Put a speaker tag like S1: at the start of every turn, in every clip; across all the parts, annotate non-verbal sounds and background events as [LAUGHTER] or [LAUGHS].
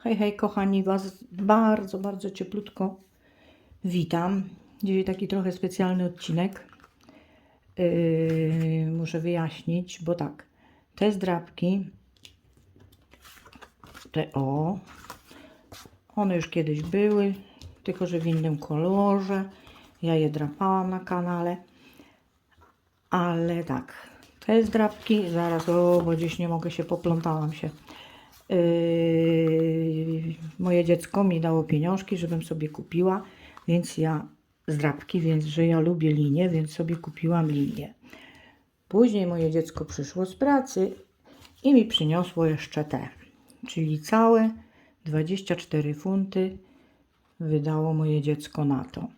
S1: Hej, hej, kochani, Was bardzo, bardzo cieplutko witam. Dzisiaj taki trochę specjalny odcinek. Yy, muszę wyjaśnić, bo tak, te zdrabki, te o, one już kiedyś były, tylko że w innym kolorze. Ja je drapałam na kanale. Ale tak, te zdrabki, zaraz, o, bo gdzieś nie mogę się, poplątałam się. Yy, moje dziecko mi dało pieniążki, żebym sobie kupiła, więc ja zdrabki, więc że ja lubię linię, więc sobie kupiłam linię. Później moje dziecko przyszło z pracy i mi przyniosło jeszcze te, czyli całe 24 funty wydało moje dziecko na to.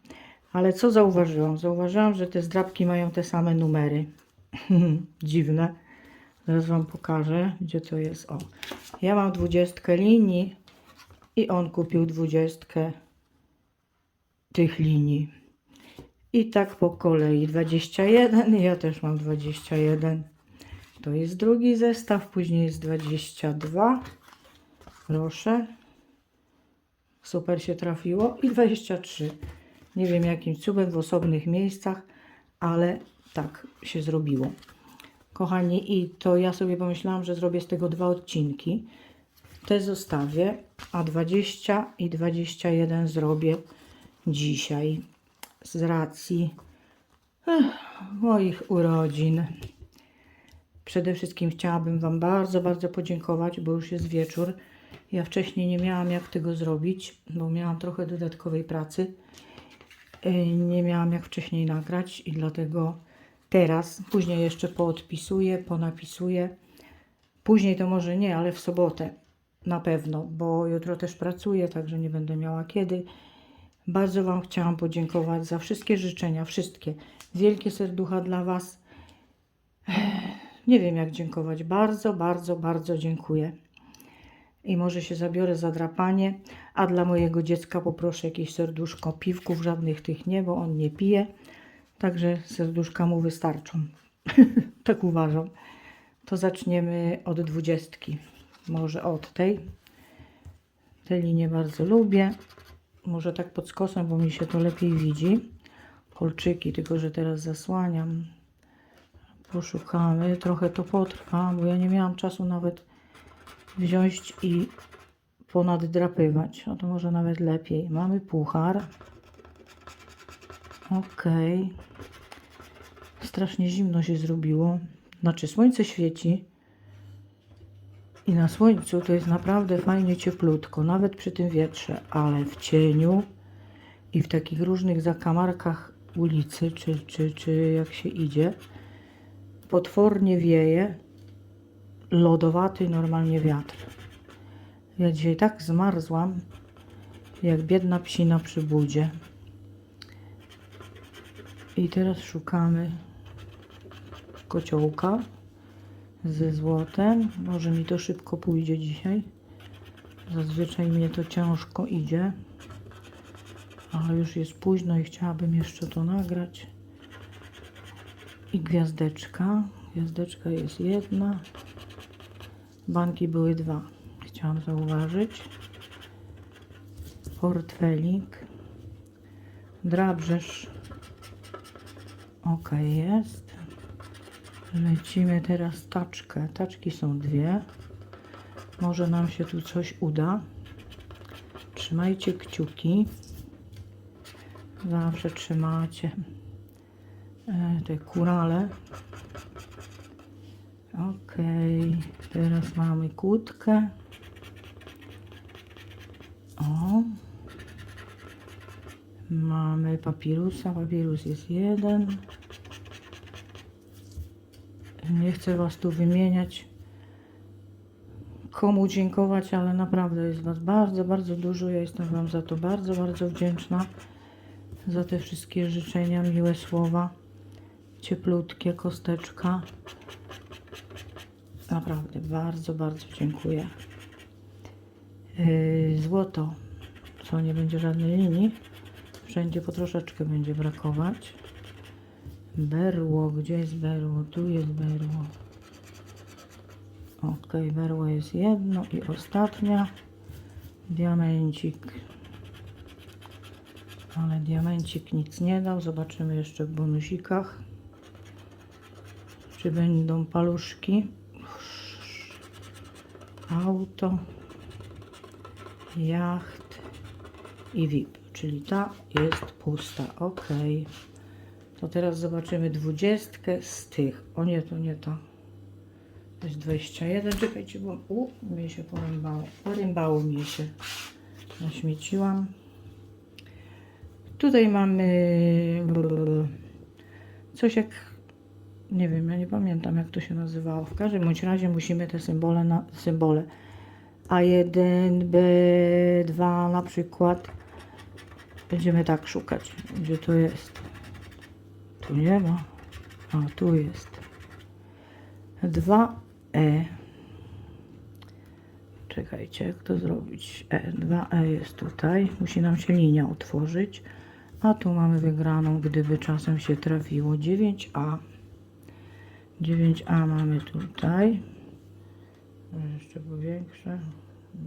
S1: Ale co zauważyłam? Zauważyłam, że te zdrabki mają te same numery. [LAUGHS] Dziwne. Zaraz Wam pokażę, gdzie to jest. O, ja mam dwudziestkę linii i on kupił dwudziestkę tych linii. I tak po kolei 21, ja też mam 21. To jest drugi zestaw, później jest 22. Proszę. Super się trafiło. I 23. Nie wiem jakim cudem w osobnych miejscach, ale tak się zrobiło. Kochani, i to ja sobie pomyślałam, że zrobię z tego dwa odcinki. Te zostawię, a 20 i 21 zrobię dzisiaj z racji ech, moich urodzin. Przede wszystkim chciałabym Wam bardzo, bardzo podziękować, bo już jest wieczór. Ja wcześniej nie miałam jak tego zrobić, bo miałam trochę dodatkowej pracy. Yy, Nie miałam jak wcześniej nagrać i dlatego teraz, później jeszcze poodpisuję, ponapisuję. Później to może nie, ale w sobotę na pewno, bo jutro też pracuję, także nie będę miała kiedy. Bardzo Wam chciałam podziękować za wszystkie życzenia, wszystkie. Wielkie serducha dla Was. Nie wiem jak dziękować. Bardzo, bardzo, bardzo dziękuję. I może się zabiorę za drapanie, a dla mojego dziecka poproszę jakieś serduszko piwków, żadnych tych nie, bo on nie pije. Także serduszka mu wystarczą. [LAUGHS] tak uważam. To zaczniemy od dwudziestki. Może od tej. Te linie bardzo lubię. Może tak pod skosem, bo mi się to lepiej widzi. Kolczyki, tylko że teraz zasłaniam. Poszukamy. Trochę to potrwa, bo ja nie miałam czasu nawet wziąć i ponaddrapywać. No to może nawet lepiej. Mamy puchar. Okej. Strasznie zimno się zrobiło. Znaczy słońce świeci. I na słońcu to jest naprawdę fajnie cieplutko, nawet przy tym wietrze, ale w cieniu i w takich różnych zakamarkach ulicy, czy, czy, czy jak się idzie, potwornie wieje lodowaty normalnie wiatr. Ja dzisiaj tak zmarzłam, jak biedna psina przy budzie. I teraz szukamy kociołka ze złotem. Może mi to szybko pójdzie dzisiaj. Zazwyczaj mnie to ciężko idzie. Ale już jest późno i chciałabym jeszcze to nagrać. I gwiazdeczka. Gwiazdeczka jest jedna. Banki były dwa. Chciałam zauważyć. Portfelik. Drabrzeż. Ok, jest. Lecimy teraz taczkę. Taczki są dwie. Może nam się tu coś uda. Trzymajcie kciuki. Zawsze trzymacie e, te kurale. Ok, teraz mamy kłódkę. O. Mamy papirusa. Papirus jest jeden. Nie chcę Was tu wymieniać, komu dziękować, ale naprawdę jest Was bardzo, bardzo dużo. Ja jestem Wam za to bardzo, bardzo wdzięczna. Za te wszystkie życzenia, miłe słowa, cieplutkie, kosteczka. Naprawdę bardzo, bardzo dziękuję. Yy, złoto, co nie będzie żadnej linii. Wszędzie po troszeczkę będzie brakować. Berło, gdzie jest berło? Tu jest berło. Ok, berło jest jedno i ostatnia. Diamencik. Ale diamencik nic nie dał. Zobaczymy jeszcze w bonusikach. Czy będą paluszki. Auto. Jacht. I VIP. Czyli ta jest pusta. Ok. To teraz zobaczymy dwudziestkę z tych. O nie, to nie to. To jest 21. Czekajcie, bo u, mnie się porębało. Porębało mnie się. Naśmieciłam. Tutaj mamy coś jak, nie wiem, ja nie pamiętam jak to się nazywało. W każdym bądź razie musimy te symbole, na, symbole A1, B2 na przykład. Będziemy tak szukać, gdzie to jest. Ma. A, tu jest. 2E. Czekajcie, jak to zrobić? E, 2E jest tutaj. Musi nam się linia utworzyć. A tu mamy wygraną, gdyby czasem się trafiło 9A. 9A mamy tutaj. Jeszcze powiększę.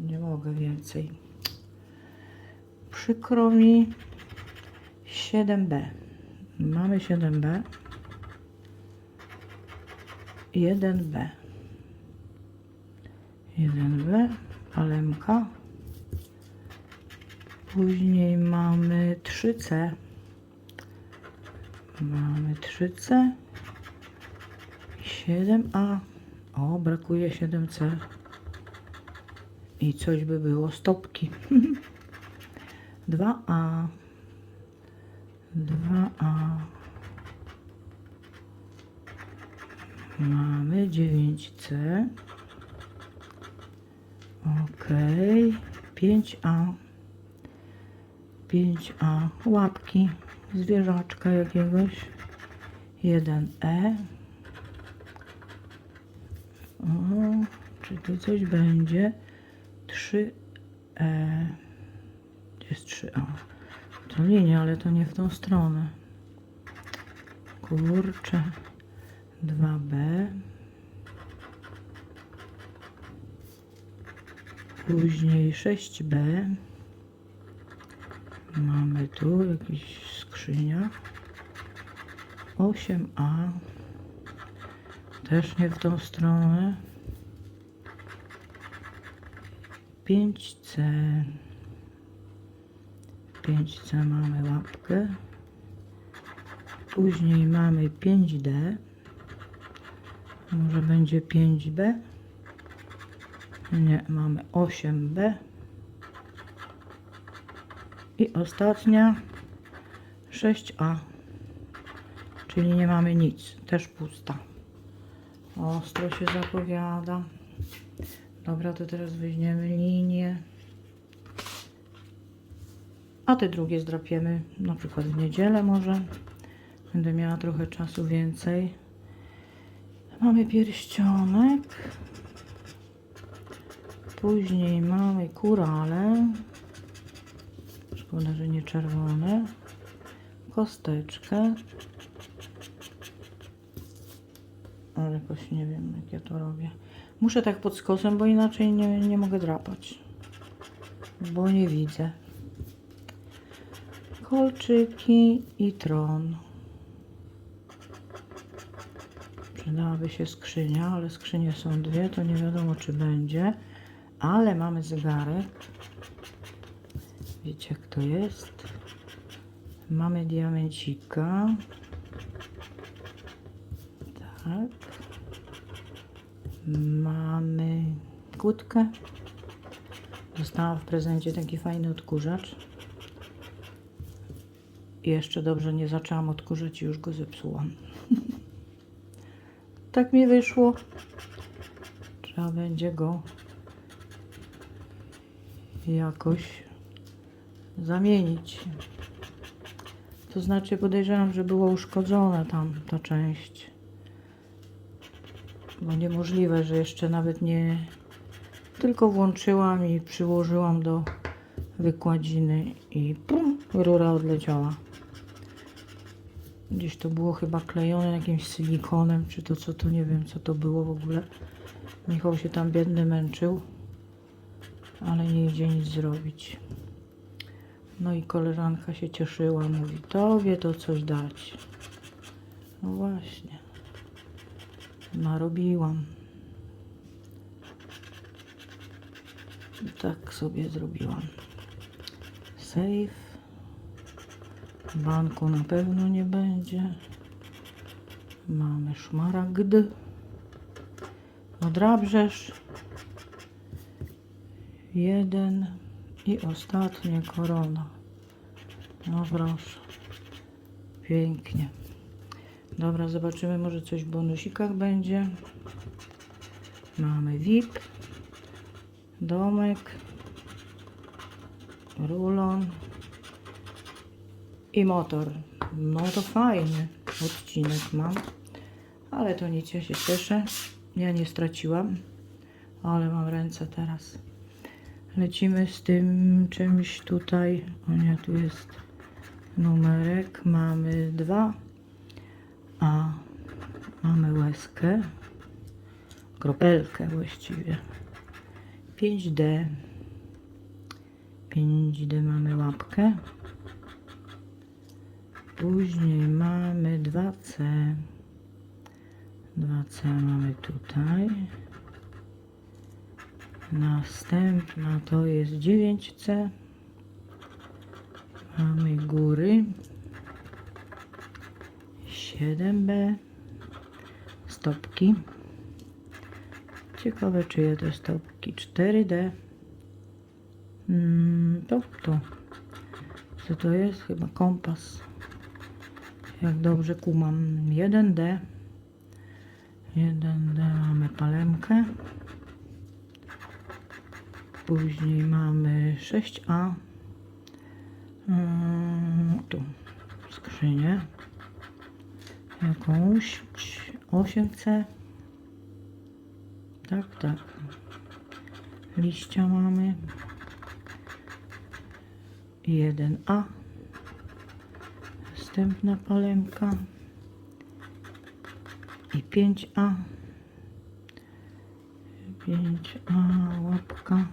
S1: Nie mogę więcej. Przykro mi. 7B. Mamy 7B. 1B. 1B, palemka. Później mamy 3C. Mamy 3C. 7A. O, brakuje 7C. I coś by było, stopki. [LAUGHS] 2A. 2A. Mamy 9C. Ok. 5A. 5A. Łapki zwierzaczka jakiegoś. 1E. O, czy tu coś będzie? 3E. Gdzie jest 3A? To linia, ale to nie w tą stronę. Kurczę. 2B. Później 6B. Mamy tu jakieś skrzynia. 8A. Też nie w tą stronę. 5C. 5C mamy łapkę. Później mamy 5D. Może będzie 5B. Nie, mamy 8B. I ostatnia 6A. Czyli nie mamy nic. Też pusta. Ostro się zapowiada. Dobra, to teraz weźmiemy linię. A te drugie zdrapiemy na przykład w niedzielę może. Będę miała trochę czasu więcej. Mamy pierścionek. Później mamy kurale. Szkoda, że nie czerwone. Kosteczkę. Ale jakoś nie wiem, jak ja to robię. Muszę tak pod skosem, bo inaczej nie, nie mogę drapać. Bo nie widzę. Kolczyki i tron. Przydałaby się skrzynia, ale skrzynie są dwie, to nie wiadomo czy będzie. Ale mamy zegarek. Wiecie jak to jest? Mamy diamencika. Tak. Mamy kłódkę. Dostałam w prezencie taki fajny odkurzacz. Jeszcze dobrze nie zaczęłam odkurzać i już go zepsułam. [LAUGHS] tak mi wyszło. Trzeba będzie go jakoś zamienić. To znaczy podejrzewam, że była uszkodzona tam ta część. Bo niemożliwe, że jeszcze nawet nie tylko włączyłam i przyłożyłam do wykładziny i pum, rura odleciała. Gdzieś to było chyba klejone jakimś silikonem, czy to co to nie wiem co to było w ogóle. Michał się tam biedny męczył. ale nie idzie nic zrobić. No i koleżanka się cieszyła, mówi, tobie to coś dać. No właśnie, narobiłam. I tak sobie zrobiłam. Save. Banku na pewno nie będzie. Mamy szmaragd. Odrabrzesz. Jeden. I ostatnie korona. No proszę. Pięknie. Dobra, zobaczymy, może coś w bonusikach będzie. Mamy VIP. Domek. Rulon. I motor. No to fajny odcinek mam. Ale to nic, ja się cieszę. Ja nie straciłam. Ale mam ręce teraz. Lecimy z tym czymś tutaj. O nie, tu jest numerek. Mamy dwa. A mamy łezkę. Kropelkę właściwie. 5D. 5D mamy łapkę. Później mamy 2C. 2C mamy tutaj. Następna to jest 9C. Mamy góry. 7B. Stopki. Ciekawe czyje te stopki. 4D. Mm, to to. Co to jest? Chyba kompas. Jak dobrze kumam. 1D. 1D mamy palemkę. Później mamy 6A. Mm, tu skrzynię. Jakąś 8C. Tak, tak. Liścia mamy. 1A. Następna palemka. I 5A. 5A łapka.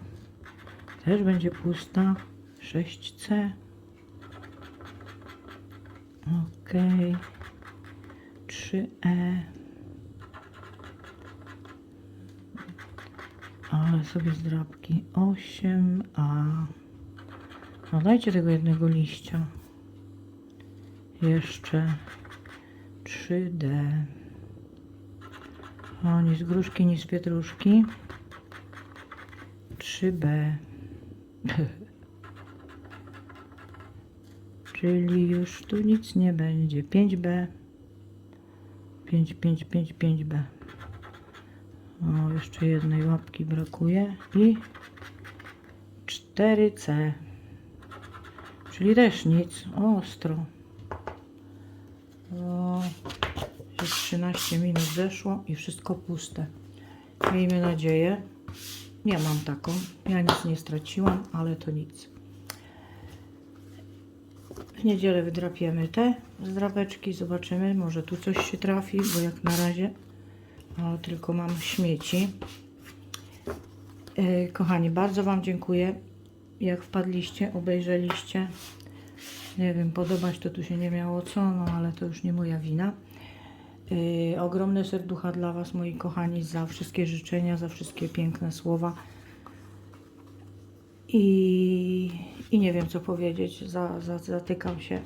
S1: Też będzie pusta. 6C. Ok. 3E. Ale sobie zdrabki. 8A. No dajcie tego jednego liścia. Jeszcze 3D. O, ni z gruszki, ni z pietruszki. 3B. [LAUGHS] Czyli już tu nic nie będzie. 5B. 5, 5, 5, 5B. O, jeszcze jednej łapki brakuje. I 4C. Czyli też nic. Ostro. Już 13 minut zeszło i wszystko puste. Miejmy nadzieję. Nie mam taką. Ja nic nie straciłam, ale to nic. W niedzielę wydrapiemy te zdrabeczki. Zobaczymy. Może tu coś się trafi, bo jak na razie o, tylko mam śmieci. E, kochani, bardzo Wam dziękuję. Jak wpadliście, obejrzeliście. Nie wiem, podobać to tu się nie miało co, no ale to już nie moja wina. Yy, ogromne serducha dla Was, moi kochani, za wszystkie życzenia, za wszystkie piękne słowa. I, i nie wiem, co powiedzieć. Za, za, zatykam się.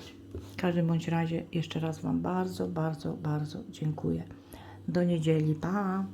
S1: W każdym bądź razie jeszcze raz Wam bardzo, bardzo, bardzo dziękuję. Do niedzieli. Pa!